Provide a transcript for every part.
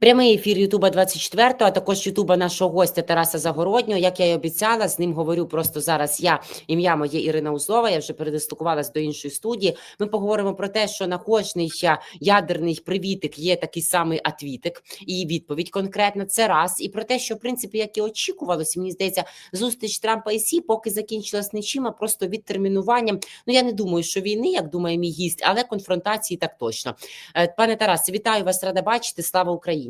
Прямий ефір Ютуба 24, а також Ютуба нашого гостя Тараса Загороднього. Як я й обіцяла, з ним говорю просто зараз. Я ім'я моє Ірина Узлова. Я вже передислокувалась до іншої студії. Ми поговоримо про те, що на кожний ядерний привітик є такий самий атвітик і відповідь конкретна. Це раз. І про те, що в принципі, як і очікувалося, мені здається, зустріч Трампа і Сі поки закінчилась нічим, а просто відтермінуванням. Ну я не думаю, що війни, як думає мій гість, але конфронтації так точно. Е, Пане Тарасе, вітаю вас, рада бачити. Слава Україні.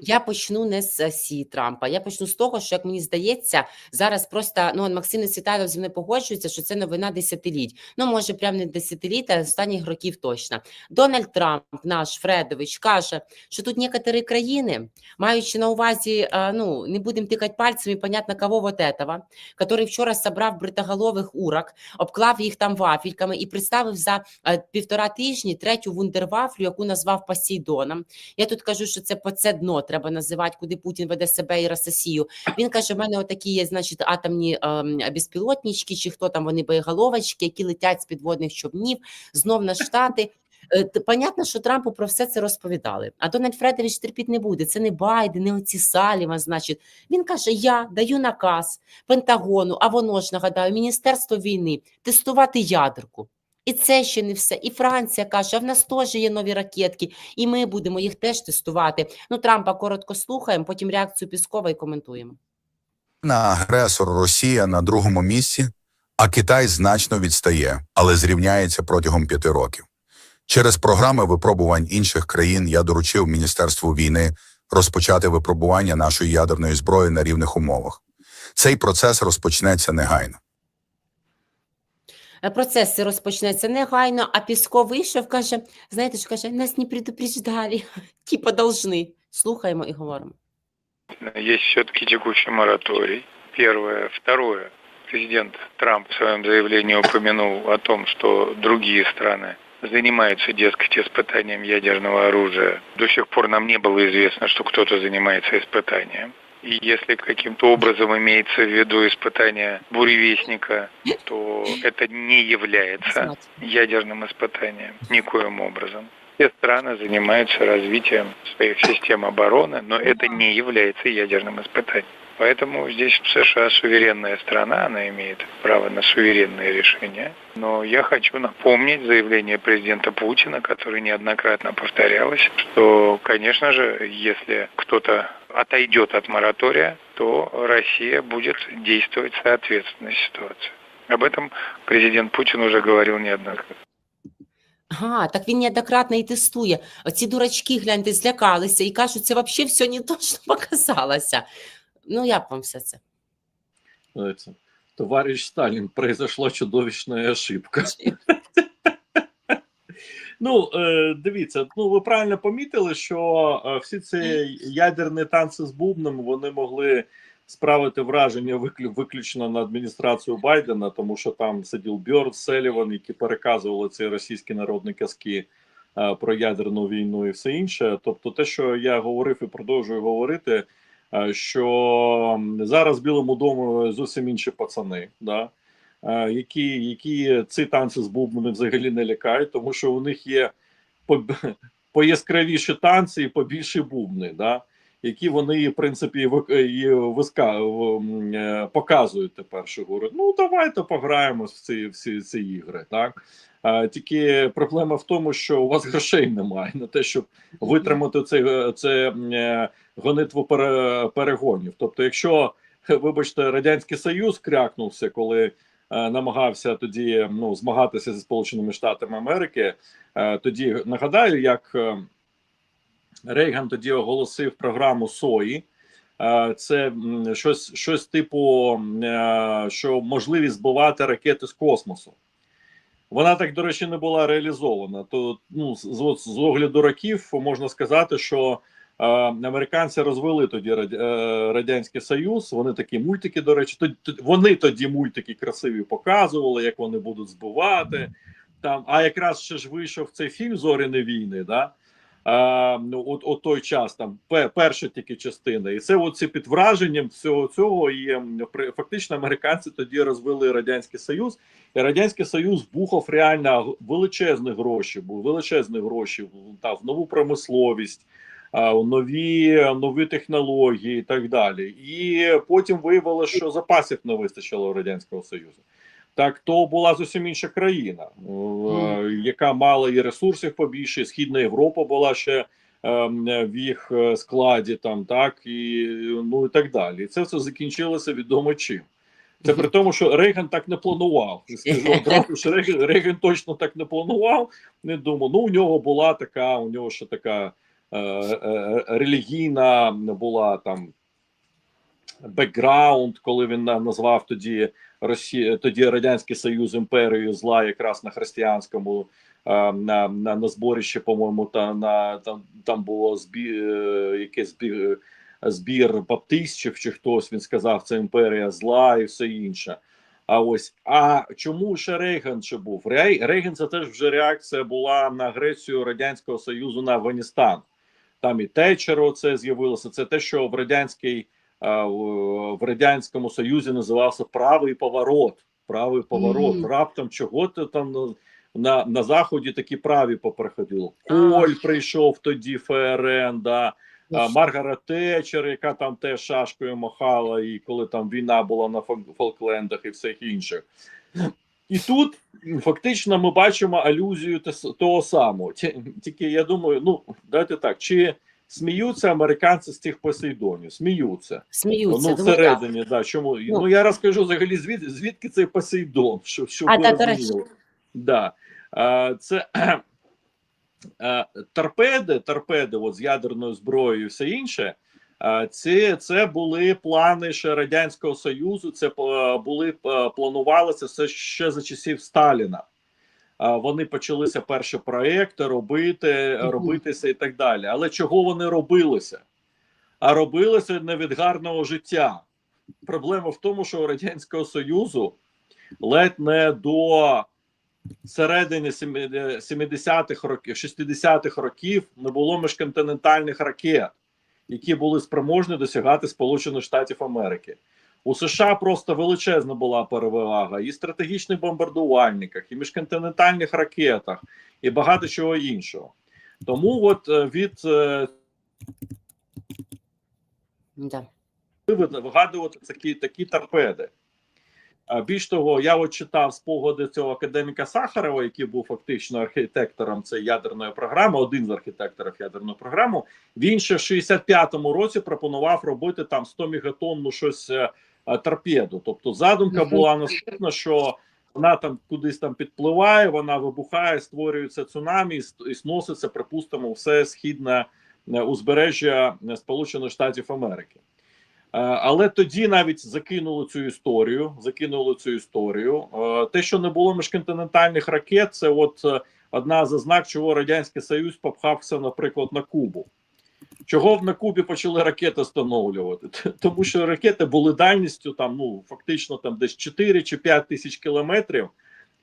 Я почну не з Сі Трампа. Я почну з того, що як мені здається, зараз просто ну Максим Світайлов зі мною погоджується, що це новина десятиліть. Ну може, прям не десятиліть, а останніх років точно. Дональд Трамп, наш Фредович, каже, що тут некоторі країни, маючи на увазі, е, ну не будемо тикати пальцями, понятно, кого вот этого, який вчора собрав бритоголових урок, обклав їх там вафельками і представив за е, півтора тижні третю вундервафлю, яку назвав Посейдоном. Я тут кажу, що це по це дно треба називати, куди Путін веде себе і Росію. Він каже: в мене отакі є, значить, атомні ем, безпілотнички, чи хто там вони боєголовочки, які летять з підводних човнів, знов на штати. Е, Понятно, що Трампу про все це розповідали. А Дональд Фредович терпіти не буде. Це не Байден, не оці Саліва. Значить, він каже: Я даю наказ Пентагону, а воно ж нагадаю, Міністерство війни тестувати ядерку. І це ще не все. І Франція каже: в нас теж є нові ракетки, і ми будемо їх теж тестувати. Ну, Трампа коротко слухаємо, потім реакцію Піскова і коментуємо. на агресор Росія на другому місці, а Китай значно відстає, але зрівняється протягом п'яти років. Через програми випробувань інших країн я доручив Міністерству війни розпочати випробування нашої ядерної зброї на рівних умовах. Цей процес розпочнеться негайно. Е, Процес цей розпочнеться негайно, а Пісков вийшов, каже: знаєте, що каже, нас не предупреждали, типа должны. Слухаємо і говоримо. Есть все-таки текущий мораторий. Первое. Второе. Президент Трамп в своем заявлении упомянул о том, что другие страны занимаются, дескать, испытанием ядерного оружия. До сих пор нам не было известно, что кто-то занимается испытанием. И если каким-то образом имеется в виду испытание буревестника, то это не является ядерным испытанием никоим образом. Все страны занимаются развитием своих систем обороны, но это не является ядерным испытанием. Поэтому здесь США суверенная страна, она имеет право на суверенные решения. Но я хочу напомнить заявление президента Путина, которое неоднократно повторялось, что, конечно же, если кто-то отойдет от моратория, то Россия будет действовать в соответственной ситуации. Об этом президент Путин уже говорил неоднократно. Ага, так він неоднократно і тестує. Оці дурачки, гляньте, злякалися і кажуть, це взагалі все не то, що показалося. Ну, як вам все це? Товарищ Сталин, произошла чудовищная ошибка. Ну, е, дивіться, ну ви правильно помітили, що е, всі ці ядерні танці з бубном вони могли справити враження виключно на адміністрацію Байдена, тому що там сидів Бьорд, Селіван, які переказували ці російські народні казки е, про ядерну війну і все інше. Тобто, те, що я говорив і продовжую говорити, що зараз Білому дому зовсім інші пацани. Да? Які, які ці танці з бубнами взагалі не лякають, тому що у них є пояскравіші танці і побільші бубни, да? які вони, в принципі, і виска, е, показують тепер, що говорять, ну давайте пограємо в ці, всі ці ігри. Так? Тільки проблема в тому, що у вас грошей немає на те, щоб витримати це, це гонитву перегонів. Тобто, якщо, вибачте, Радянський Союз крякнувся, коли намагався тоді ну, змагатися зі Сполученими Штатами Америки. Е, тоді нагадаю, як е, Рейган тоді оголосив програму СОІ. Е, Це щось, щось типу, е, що можливість збивати ракети з космосу. Вона так, до речі, не була реалізована. То ну, з, з, з огляду років можна сказати, що е, американці розвели тоді е, Радянський Союз. Вони такі мультики, до речі, вони тоді мультики красиві показували, як вони будуть збивати. Там, а якраз ще ж вийшов цей фільм Зоряні війни, да? Ну, от, от той час там перша тільки частина, і це оці під враженням всього цього і фактично американці тоді розвили радянський союз, і радянський союз бухав реально величезні гроші, був величезні гроші та, в нову промисловість, нові нові технології і так далі. І потім виявилося, що запасів не вистачило у радянського союзу. Так, то була зовсім інша країна, е, яка мала і ресурсів побільше. Східна Європа була ще ем, в їх е, складі, там так і ну і так далі. І це все закінчилося відомо чим. Це при тому, що Рейган так не планував. Скажу одразу, що Рейган, Рейган точно так не планував. Не думав. Ну у нього була така, у нього ще така е, е, релігійна була там бекграунд, коли він назвав тоді Росія, тоді Радянський Союз імперією зла, якраз на християнському е, на, на, на зборищі, по-моєму, та на там, там було збі, е, якийсь збір, збір баптистів чи хтось він сказав, це імперія зла і все інше. А ось а чому ще Рейган ще був? Рей- Рейган це теж вже реакція була на агресію Радянського Союзу на Афганістан. Там і Тетчер це з'явилося. Це те, що в радянській в радянському союзі називався правий поворот. Правий поворот. Мгм. Раптом чого то там на, на, заході такі праві поприходило. Коль прийшов тоді ФРН, да. Маргарет Тетчер, яка там теж шашкою махала, і коли там війна була на Фолклендах і всіх інших. І тут фактично ми бачимо алюзію того самого. Тільки я думаю, ну давайте так, чи сміються американці з цих посейдонів? Сміються. Сміються. ну, всередині, да. чому? Ну, Ну. я розкажу взагалі, звід, звідки цей посейдон, щоб, щоб А, та, розуміли. Да. А, це а, торпеди, торпеди от, з ядерною зброєю і все інше. А, Це, це були плани ще Радянського Союзу. Це е, були е, планувалося все ще за часів Сталіна. Вони почалися перші проекти робити, робитися і так далі. Але чого вони робилися? А робилося не від гарного життя. Проблема в тому, що у Радянського Союзу ледь не до середини 70-х років, 60-х років не було міжконтинентальних ракет, які були спроможні досягати Сполучених Штатів Америки. У США просто величезна була перевага і в стратегічних бомбардувальниках, і міжконтинентальних ракетах, і багато чого іншого. Тому от е, від е, Да. вигадувати такі, такі торпеди. А більш того, я от читав спогади цього академіка Сахарова, який був фактично архітектором цієї ядерної програми, один з архітекторів ядерної програми. Він ще в 65-му році пропонував робити там 100 мегатонну щось е, е, торпеду. Тобто задумка була наступна, що вона там кудись там підпливає, вона вибухає, створюється цунамі і сноситься, припустимо, все східне е, узбережжя Сполучених Штатів Америки. Е, Але тоді навіть закинули цю історію. Закинули цю історію. Е, Те, що не було міжконтинентальних ракет, це от е, одна з ознак, чого радянський союз попхався, наприклад, на Кубу. Чого на Кубі почали ракети встановлювати? Тому що ракети були дальністю там, ну фактично там десь 4 чи 5 тисяч кілометрів.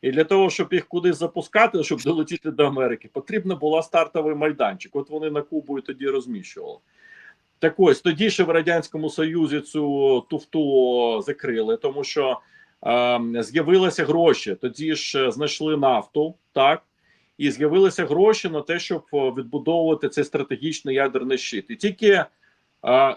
І для того, щоб їх кудись запускати, щоб долетіти до Америки, потрібна була стартовий майданчик. От вони на Кубу і тоді розміщували. Так ось тоді ще в радянському союзі цю туфту закрили, тому що е, з'явилися гроші. Тоді ж знайшли нафту, так і з'явилися гроші на те, щоб відбудовувати цей стратегічний ядерний щит. І тільки е,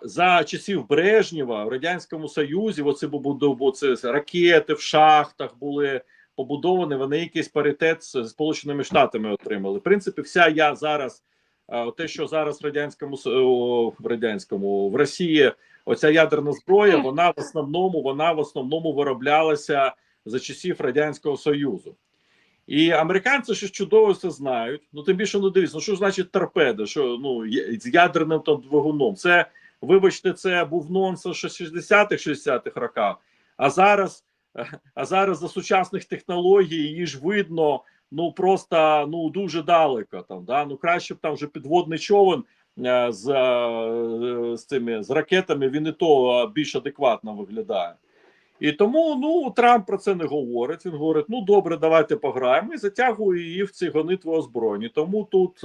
за часів Брежнєва в радянському союзі, оце бо це ракети в шахтах були побудовані. Вони якийсь паритет з Сполученими Штатами отримали. В принципі, вся я зараз. Те, що зараз в радянському в радянському в Росії оця ядерна зброя, вона в основному вона в основному вироблялася за часів радянського союзу. І американці ще чудово це знають. Ну тим більше ну дивіться, ну що значить торпеда? Що ну з ядерним там двигуном? Це вибачте, це був нонсенс ще 60-х, 60-х роках. А зараз, а зараз за сучасних технологій її ж видно ну просто ну дуже далеко там. Да? Ну краще б там вже підводний човен е, з, е, з цими з ракетами. Він і то е, більш адекватно виглядає. І тому ну Трамп про це не говорить. Він говорить: ну добре, давайте пограємо і затягує її в ці гонитви озброєні. Тому тут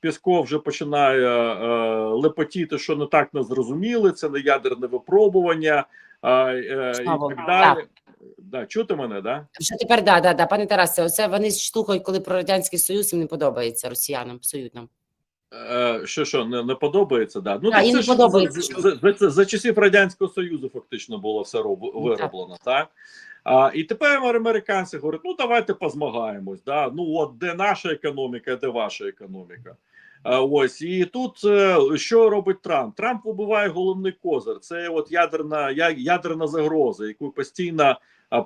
Пісков вже починає е, лепотіти, що не так не зрозуміли, це не ядерне випробування е, е, і так далі. Да, чути мене, да? Що тепер да, да, да, пане Тарасе, оце вони штукають, коли про радянський союз їм не подобається росіянам, псують нам. Е, що що не, не подобається, да. Ну Да, так їм це не ж подобається, за, що- за, за, за, часів радянського союзу фактично було все роб, вироблено, так. А, і тепер американці говорять: ну давайте позмагаємось. Да? Ну от де наша економіка, де ваша економіка. А, ось і тут е, що робить Трамп? Трамп вибиває головний козир. Це от ядерна ядерна загроза, яку постійно,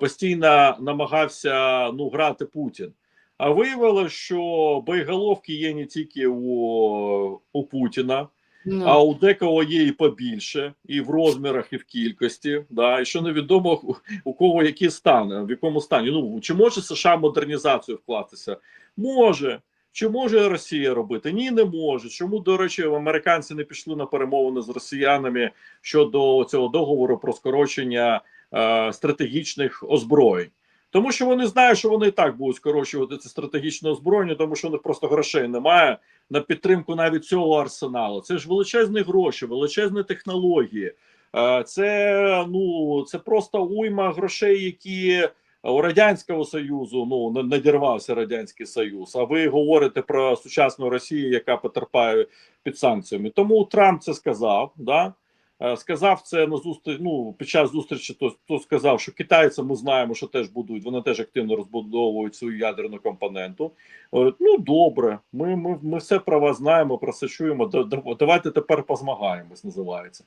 постійно намагався ну грати Путін. А виявилося, що боєголовки є не тільки у, у Путіна, Ну, а у декого є і побільше, і в розмірах, і в кількості. Да, і що невідомо у, у кого які стани, в якому стані. Ну чи може США модернізацію вкластися? Може. Чи може Росія робити? Ні, не може. Чому, до речі, американці не пішли на перемовини з росіянами щодо цього договору про скорочення е, стратегічних озброєнь? Тому що вони знають, що вони і так будуть скорочувати це стратегічне озброєння, тому що у них просто грошей немає на підтримку навіть цього арсеналу. Це ж величезні гроші, величезні технології. Е, Це ну це просто уйма грошей, які у радянського союзу ну надірвався радянський союз. А ви говорите про сучасну Росію, яка потерпає під санкціями. Тому Трамп це сказав. Да? Е, Сказав це на зустріч. Ну під час зустрічі, то, то сказав, що китайці ми знаємо, що теж будують. Вони теж активно розбудовують свою ядерну компоненту. Ну добре, ми, ми, ми все про вас знаємо, про це чуємо. да- да- Давайте тепер позмагаємось, називається.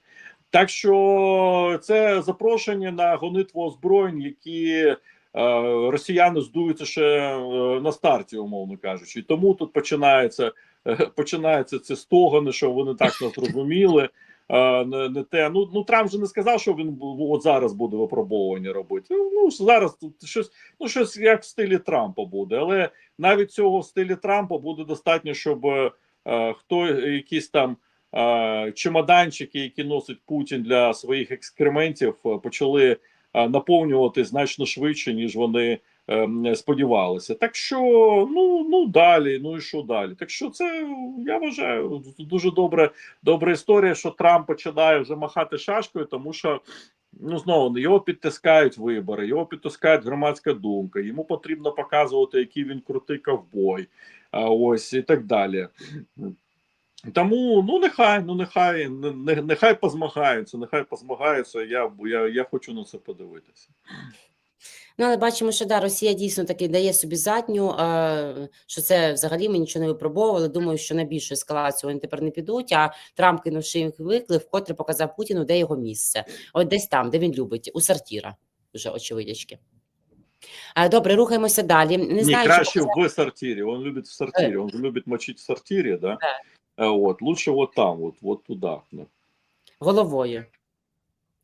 Так що це запрошення на гонитву озброєнь, які е, росіяни здуються ще е, на старті, умовно кажучи. І тому тут починається, е, починається ці стогони, що вони так не зрозуміли. Е, не, не те. Ну, ну Трамп же не сказав, що він от зараз буде випробовування робити. Ну, зараз тут щось, ну щось як в стилі Трампа буде, але навіть цього в стилі Трампа буде достатньо, щоб е, хто якісь там е, чемоданчики, які носить Путін для своїх екскрементів, е, почали е, наповнювати значно швидше, ніж вони е, сподівалися. Так що, ну ну далі, ну і що далі? Так що це я вважаю дуже добре, добра історія, що Трамп починає вже махати шашкою, тому що. Ну, знову його підтискають вибори, його підтискають громадська думка. Йому потрібно показувати, який він крутий ковбой, а ось і так далі. Тому ну нехай, ну нехай, не- не- нехай позмагаються, нехай позмагаються. Я, я, я хочу на це подивитися. Ну, але бачимо, що да, Росія дійсно таки дає собі задню, е, що це взагалі ми нічого не випробовували. Думаю, що на більшу ескалацію вони тепер не підуть. А Трамп, кинувши їх виклик, вкотре показав Путіну, де його місце. От десь там, де він любить, у сортіра. Вже очевидячки. Е, Добре, рухаємося далі. Не Ні, знаю, краще що в сортире. Он любит в сортире. Он любит мочить в сортире, да? Да. Вот. Лучше вот там, вот, вот туда. да. головою.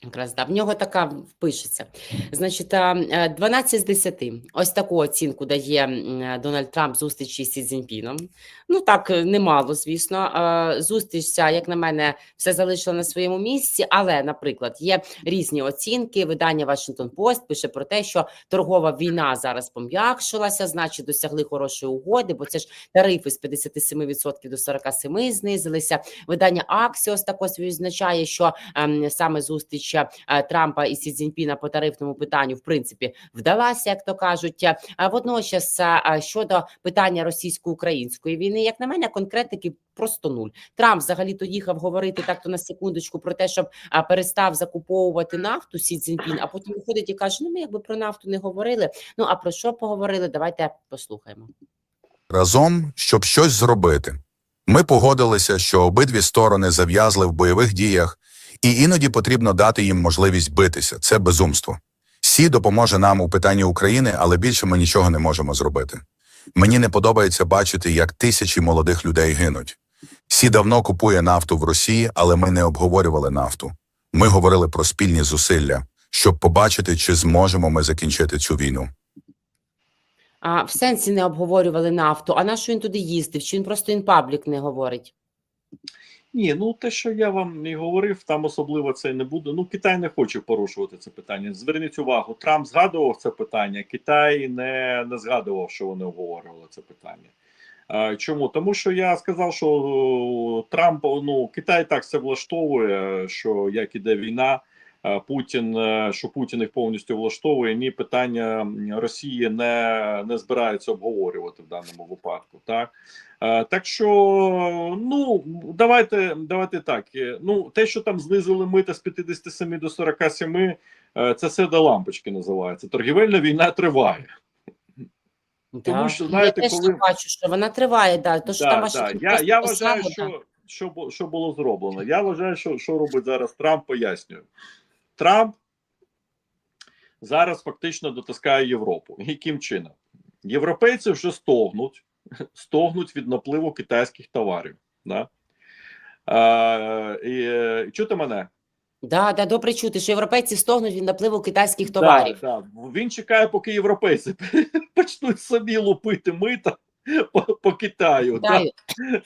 Якраз да, в нього така впишеться. Значить, а, е, 12 з 10. Ось таку оцінку дає е, Дональд Трамп зустрічі з Сі Цзіньпіном. Ну так, е, немало, звісно. Зустріч ця, як на мене, все залишила на своєму місці. Але, наприклад, є різні оцінки. Видання Washington Post пише про те, що торгова війна зараз пом'якшилася, значить, досягли хорошої угоди, бо це ж тарифи з 57% до 47% знизилися. Видання Axios також відзначає, що ем, саме зустріч е, Трампа і Сі Цзіньпіна по тарифному питанню, в принципі, вдалася, як то кажуть. А водночас е, е, щодо питання російсько-української війни, як на мене, конкретики просто нуль. Трамп взагалі то їхав говорити так то на секундочку про те, щоб перестав закуповувати нафту Сі Цзіньпін, а потім виходить і каже: ну ми якби про нафту не говорили. Ну а про що поговорили? Давайте послухаємо. разом, щоб щось зробити. Ми погодилися, що обидві сторони зав'язли в бойових діях, і іноді потрібно дати їм можливість битися. Це безумство. Сі допоможе нам у питанні України, але більше ми нічого не можемо зробити. Мені не подобається бачити, як тисячі молодих людей гинуть. Сі давно купує нафту в Росії, але ми не обговорювали нафту. Ми говорили про спільні зусилля, щоб побачити, чи зможемо ми закінчити цю війну. А в сенсі не обговорювали нафту. А на що він туди їздив? Чи він просто інпаблік не говорить? Ні, ну те, що я вам не говорив, там особливо це не буде. Ну, Китай не хоче порушувати це питання. Зверніть увагу, Трамп згадував це питання, Китай не, не згадував, що вони обговорювали це питання. Чому? Тому що я сказав, що Трамп, ну Китай так все влаштовує, що як іде війна, Путін, е, що Путін їх повністю влаштовує, ні питання Росії не, не збирається обговорювати в даному випадку. Так Е, так що, ну давайте, давайте так. е, Ну, те, що там знизили мита з 57 до 47, е, це все до лампочки називається. Торгівельна війна триває. Тому що, знаєте, я коли- бачу, що вона триває, да. То, що Да, там да. Я, я вважаю, що, що, що було зроблено. Я вважаю, що, що робить зараз Трамп, пояснюю. Трамп зараз фактично дотискає Європу. Яким чином? Європейці вже стогнуть, стогнуть від напливу китайських товарів. Да? А, і, е, чути мене? Да, да, добре чути, що європейці стогнуть від напливу китайських товарів. Да, да. Він чекає, поки європейці почнуть собі лупити мита по, по Китаю. Да?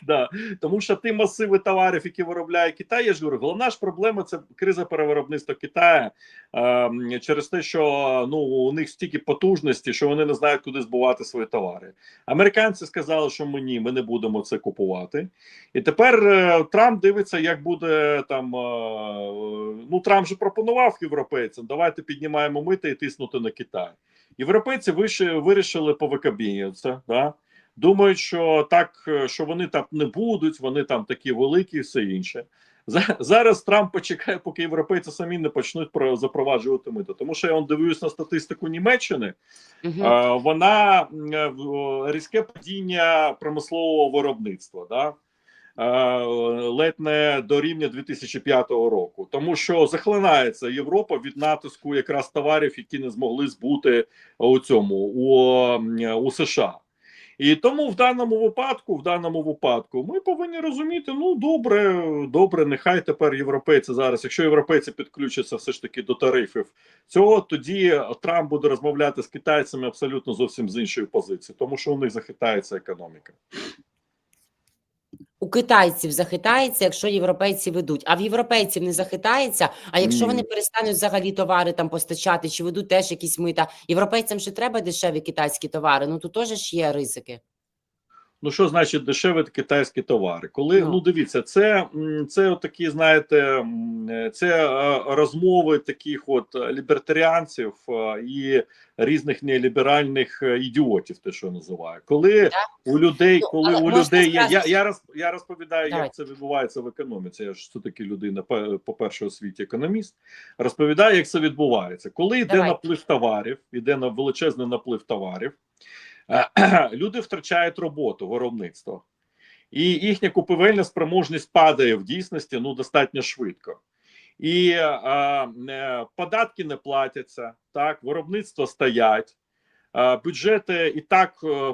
Да. Тому що ті масиви товарів, які виробляє Китай, я ж говорю, головна ж проблема це криза перевиробництва Китаю е, через те, що ну у них стільки потужності, що вони не знають, куди збувати свої товари. Американці сказали, що ми ні, ми не будемо це купувати. І тепер е, Трамп дивиться, як буде там. Е, ну Трамп же пропонував європейцям, давайте піднімаємо мити і тиснути на Китай. Європейці вирішили повикабінюватися, да? Думають, що так, е, що вони там не будуть, вони там такі великі, і все інше. За- Зараз Трамп почекає, поки європейці самі не почнуть про запроваджувати мито. Тому що я он дивлюсь на статистику Німеччини. Е, вона е, різке падіння промислового виробництва, да? Ледь не до рівня 2005 року, тому що захлинається Європа від натиску якраз товарів, які не змогли збути у цьому у, у США. І тому в даному випадку, в даному випадку, ми повинні розуміти: ну добре, добре, нехай тепер європейці зараз, якщо європейці підключаться все ж таки до тарифів цього, тоді Трамп буде розмовляти з китайцями абсолютно зовсім з іншої позиції, тому що у них захитається економіка. У китайців захитається, якщо європейці ведуть, а в європейців не захитається. А якщо вони перестануть взагалі товари там постачати, чи ведуть теж якісь мита, європейцям ще треба дешеві китайські товари. Ну тут теж ж є ризики. Ну, що значить дешеві китайські товари? Коли Ну. ну, дивіться, це, це такі, знаєте, це е, розмови таких от лібертаріанців е, і різних неліберальних е, ідіотів, те, що я називаю. Коли у людей, Ну, коли але у людей є. Я, я, роз, я розповідаю, Давай. як це відбувається в економіці. Я ж все таки людина, по-перше, у світі економіст. Розповідаю, як це відбувається. Коли йде Давай. наплив товарів, йде на величезний наплив товарів. Е, люди втрачають роботу виробництва, і їхня купівельна спроможність падає в дійсності ну достатньо швидко. І е, е, податки не платяться, так, виробництва стоять. е, Бюджети і так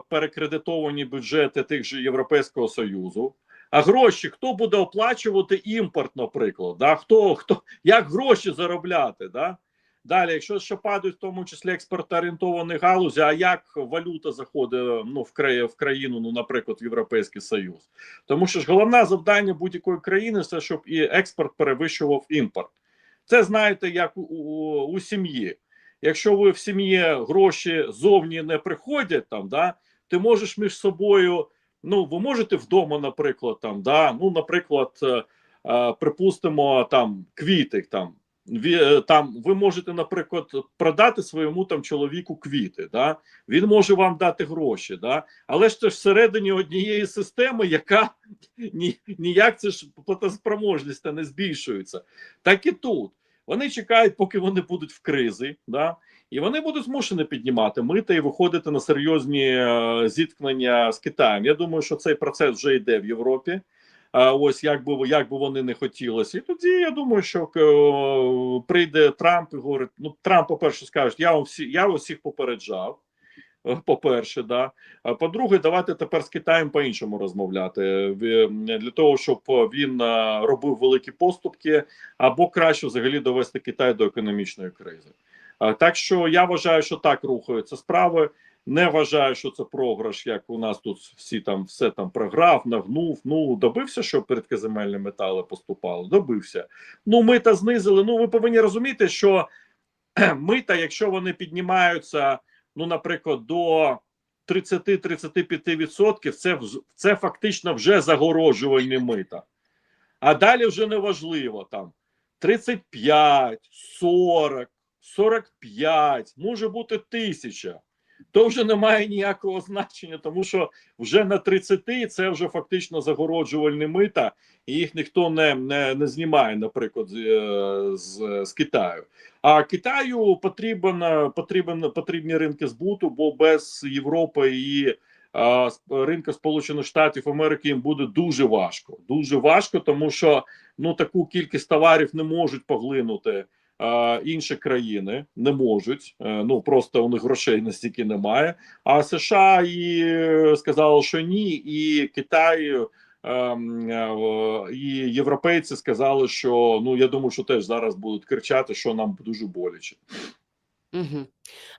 перекредитовані бюджети тих же Європейського Союзу. А гроші хто буде оплачувати імпорт, наприклад? Да? Хто, хто, як гроші заробляти? Да? Далі, якщо ще падають, в тому числі експортоорієнтовані галузі, а як валюта заходить ну, в, краї, в країну, ну, наприклад, в Європейський Союз? Тому що ж головне завдання будь-якої країни це щоб і експорт перевищував імпорт. Це знаєте, як у, у, у сім'ї. Якщо ви в сім'ї гроші зовні не приходять, там, да, ти можеш між собою. Ну, ви можете вдома, наприклад, там, да, ну, наприклад, е, е, припустимо, там квіти там. Ві- е, там ви можете, наприклад, продати своєму там чоловіку квіти, да? він може вам дати гроші, да? але ж це ж всередині однієї системи, яка ні, ніяк це ж платоспроможність та не збільшується. Так і тут. Вони чекають, поки вони будуть в кризі, да? і вони будуть змушені піднімати мита і виходити на серйозні е, зіткнення з Китаєм. Я думаю, що цей процес вже йде в Європі. Ось як би як би вони не хотілося, і тоді я думаю, що е, прийде Трамп і говорить: ну Трамп, по перше, скаже, я вам всі я всіх попереджав. е, По-перше, да. По-друге, давайте тепер з Китаєм по-іншому розмовляти е, для того, щоб він робив великі поступки, або краще взагалі довести Китай до економічної кризи. Так що я вважаю, що так рухаються справи. Не вважаю, що це програш, як у нас тут всі там все там програв, нагнув. Ну добився, щоб рідкоземельні метали поступали. Добився. Ну мита знизили. Ну ви повинні розуміти, що мита, якщо вони піднімаються, ну наприклад, до 30-35% це, це фактично вже загороджувальні мита. А далі вже не важливо там 35, 40, 45, може бути тисяча. То вже не має ніякого значення, тому що вже на 30 це вже фактично загороджувальні мита, і їх ніхто не, не, не знімає, наприклад, з, е, з, Китаю. А Китаю потрібен, потрібен потрібні ринки збуту, бо без Європи і а, ринку Сполучених Штатів Америки їм буде дуже важко. Дуже важко, тому що ну таку кількість товарів не можуть поглинути. Інші країни не можуть, Е, ну просто у них грошей настільки немає. А США і е, сказали, що ні, і Китай ем, е, і європейці сказали, що ну я думаю, що теж зараз будуть кричати, що нам дуже боляче. Угу.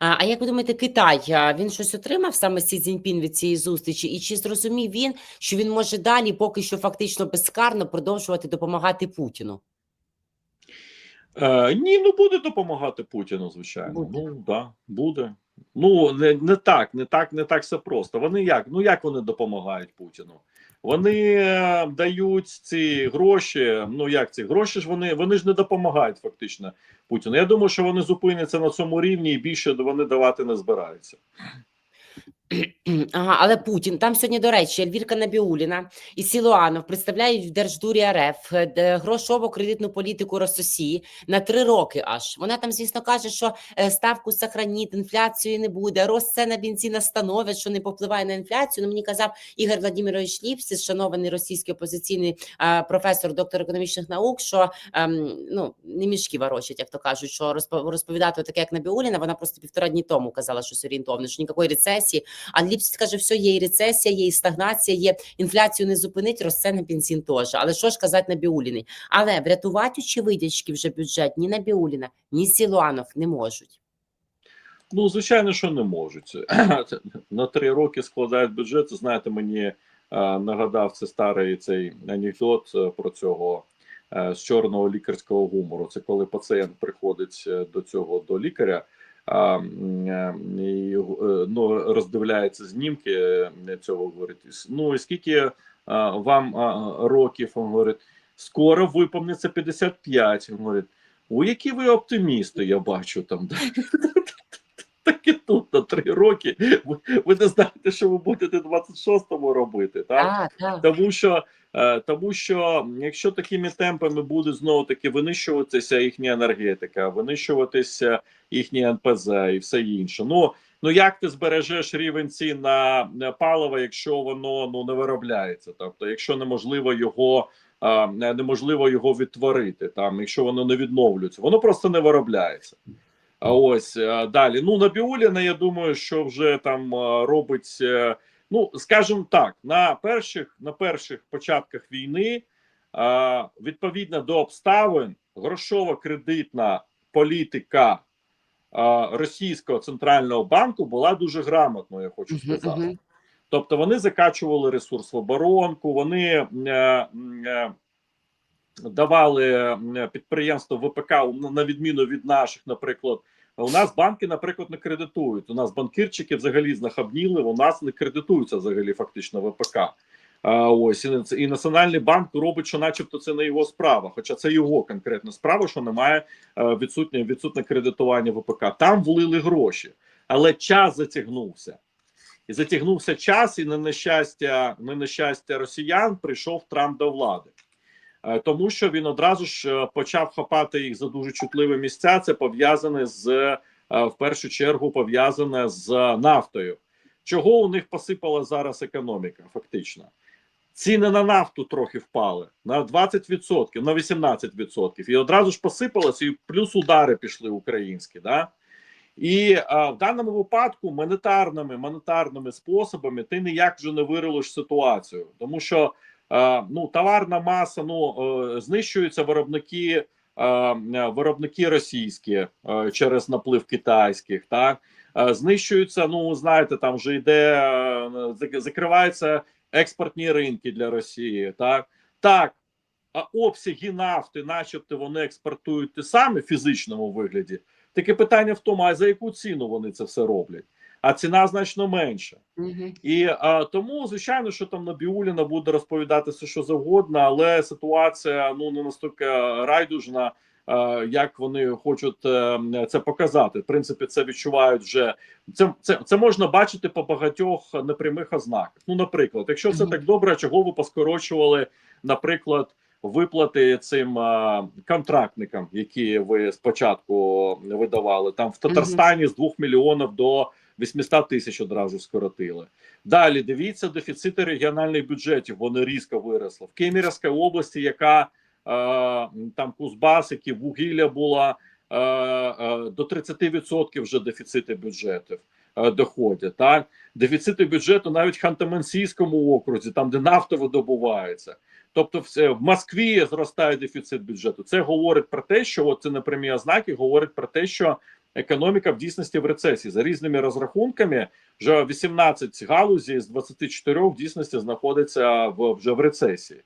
А, а як ви думаєте, Китай він щось отримав саме Сі Цзіньпін від цієї зустрічі? І чи зрозумів він, що він може далі поки що фактично безкарно продовжувати допомагати Путіну? Е, ні, ну буде допомагати Путіну, звичайно. Буде. Ну да, буде. Ну не, не так, не так, не так все просто. Вони як? Ну як вони допомагають Путіну? Вони е, дають ці гроші. Ну як ці гроші ж вони вони ж не допомагають фактично Путіну. Я думаю, що вони зупиняться на цьому рівні і більше вони давати не збираються. Ага, але Путін там сьогодні, до речі, Ельвірка Набіуліна і Сілуанов представляють в Держдурі РФ е, де грошову кредитну політику Рососії на три роки. Аж вона там, звісно, каже, що е, ставку сохраніть, інфляції не буде. Рост цен на бензин становить, що не попливає на інфляцію. Ну мені казав Ігор Владимирович Ліпсіс, шанований російський опозиційний професор, доктор економічних наук, що ем, ну не мішки ворочать, як то кажуть, що розпо- розповідати таке, як Набіуліна, вона просто півтора дні тому казала, що орієнтовно, що ніякої рецесії. А Ліпсіт каже, все, є і рецесія, є і стагнація, є інфляцію не зупинить, росте на бензин теж. Але що ж казати на Біуліни? Але врятувати очевидячки вже бюджет ні на Біуліна, ні Сілуанов не можуть. Ну, звичайно, що не можуть. На три роки складають бюджет. Знаєте, мені е, нагадав це старий цей анекдот е, про цього е, з чорного лікарського гумору. Це коли пацієнт приходить до цього до лікаря. Е, е, ну, роздивляється знімки е, цього говорить. Ну і скільки вам років? Він говорить, скоро виповниться 55. Він говорить, у які ви оптимісти, я бачу там. Так і тут на три роки. Ви, ви не знаєте, що ви будете в 26-му робити, так? Так, так. Тому що, е, тому що якщо такими темпами буде знову таки винищуватися їхня енергетика, винищуватися їхні НПЗ і все інше. Ну ну як ти збережеш рівень цін на, на паливо, якщо воно ну не виробляється? Тобто, якщо неможливо його. Неможливо його відтворити там, якщо воно не відновлюється, воно просто не виробляється. А ось е, далі. Ну Набіуліна, я думаю, що вже там е, робить. е, Ну, скажімо так, на перших на перших початках війни, відповідно до обставин, грошово-кредитна політика е, російського центрального банку була дуже грамотною, я хочу сказати. Тобто вони закачували ресурс в оборонку, вони давали м, підприємству ВПК на відміну від наших, наприклад. У нас банки, наприклад, не кредитують. У нас банкірчики взагалі знахабніли. У нас не кредитуються взагалі фактично ВПК. А, ось і, і національний банк робить, що, начебто, це не його справа. Хоча це його конкретна справа, що немає е, відсутнє відсутнє кредитування ВПК. Там влили гроші, але час затягнувся. І затягнувся час, і на нещастя, на нещастя росіян прийшов Трамп до влади. Е, Тому що він одразу ж е, почав хапати їх за дуже чутливі місця. Це пов'язане з е, в першу чергу пов'язане з нафтою. Чого у них посипала зараз економіка? Фактично, ціни на нафту трохи впали на 20%, на 18%. І одразу ж посипалося, і плюс удари пішли українські. Да? І а, в даному випадку монетарними монетарними способами ти ніяк вже не вирулиш ситуацію, тому що ну товарна маса ну е, знищуються виробники. е, е, Виробники російські е, через наплив китайських, так Е, знищуються. Ну знаєте, там вже йде е, закриваються експортні ринки для Росії. Так так, а обсяги нафти, начебто, вони експортують ті самі в фізичному вигляді. Таке питання в тому, а за яку ціну вони це все роблять? А ціна значно менша. Мгм. І а, тому, звичайно, що там Набіуліна буде розповідати все, що завгодно, але ситуація ну не настільки райдужна, е, як вони хочуть е, це показати. В принципі, це відчувають вже це, це, це можна бачити по багатьох непрямих ознаках. Ну, наприклад, якщо все Мгм. так добре, чого ви поскорочували, наприклад, виплати цим е, контрактникам, які ви спочатку видавали там в Татарстані з 2 мільйонів до 800 тисяч одразу скоротили. Далі дивіться дефіцити регіональних бюджетів. Вони різко виросли в Кемерівській області, яка е, там Кузбас, які вугілля була е, е, до 30% вже дефіцити бюджетів е, доходять. Так дефіцити бюджету навіть в Ханты-Мансійському окрузі, там де нафта видобувається. Тобто, все в Москві зростає дефіцит бюджету. Це говорить про те, що от це непрямі ознаки говорять про те, що економіка в дійсності в рецесії за різними розрахунками. Вже 18 галузей з 24 в дійсності знаходиться в вже в рецесії.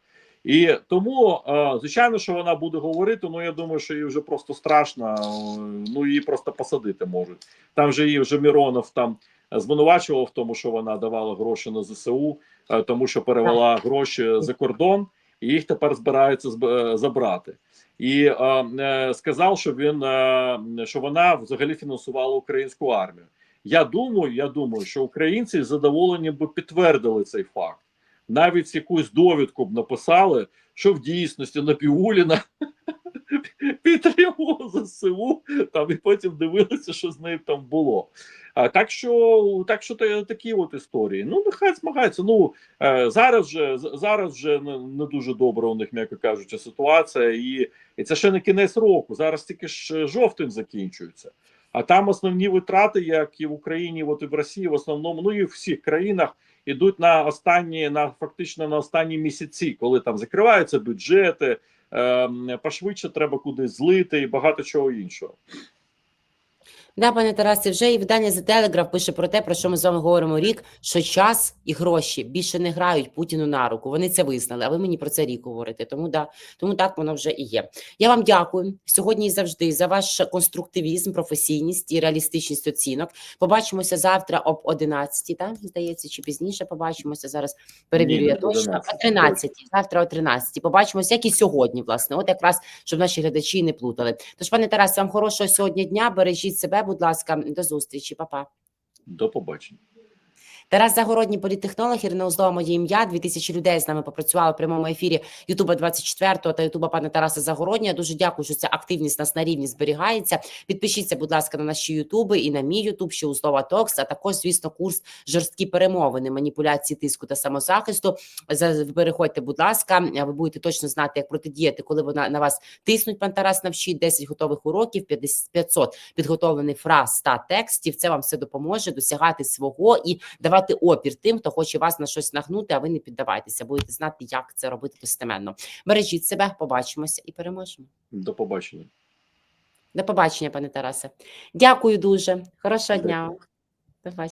І тому, е, звичайно, що вона буде говорити. Ну я думаю, що їй вже просто страшно. е, Ну її просто посадити можуть. Там же її вже Міронов там звинувачував в тому, що вона давала гроші на ЗСУ, е, тому що перевела гроші за кордон, і їх тепер збираються забрати. І е, е, сказав, що він е, що вона взагалі фінансувала українську армію. Я думаю, я думаю, що українці задоволені би підтвердили цей факт. Навіть якусь довідку б написали, що в дійсності Напіуліна підтримував ЗСУ, там і потім дивилися, що з нею там було. А так що, так що та- такі от історії. Ну, нехай змагаються. Ну е, зараз же зараз вже не, дуже добра у них, м'яко кажучи, ситуація, і, і це ще не кінець року. Зараз тільки ж жовтень закінчується. А там основні витрати, як і в Україні, от і в Росії, в основному, ну і в всіх країнах ідуть на останні, на фактично на останні місяці, коли там закриваються бюджети, е, пошвидше треба кудись злити і багато чого іншого. Да, пане Тарасе, вже і видання The Telegraph пише про те, про що ми з вами говоримо рік, що час і гроші більше не грають Путіну на руку. Вони це визнали, а ви мені про це рік говорите. Тому да, тому так воно вже і є. Я вам дякую сьогодні і завжди за ваш конструктивізм, професійність і реалістичність оцінок. Побачимося завтра об 11, так, здається, чи пізніше побачимося. Зараз перевірю Ні, я точно. О 13, завтра о 13. Побачимося, як і сьогодні, власне. От якраз, щоб наші глядачі не плутали. Тож, пане Тарасе, вам хорошого сьогодні дня. Бережіть себе, будь ласка, до зустрічі, Па-па. До побачення. Тарас Загородній, політтехнолог, Ірина Узлова, моє ім'я. Дві тисячі людей з нами попрацювали в прямому ефірі Ютуба 24 та Ютуба пана Тараса Загороднього. Дуже дякую, що ця активність нас на рівні зберігається. Підпишіться, будь ласка, на наші Ютуби і на мій Ютуб, ще Узлова Токс, а також, звісно, курс жорсткі перемовини, маніпуляції тиску та самозахисту. За- Переходьте, будь ласка, ви будете точно знати, як протидіяти, коли вона на вас тиснуть. Пан Тарас навчить 10 готових уроків, 50 500 підготовлених фраз та текстів. Це вам все допоможе досягати свого і давати опір тим, хто хоче вас на щось нагнути, а ви не піддавайтеся. Будете знати, як це робити достеменно. Бережіть себе, побачимося і переможемо. До побачення. До побачення, пане Тарасе. Дякую дуже. Хорошого дня. До побачення.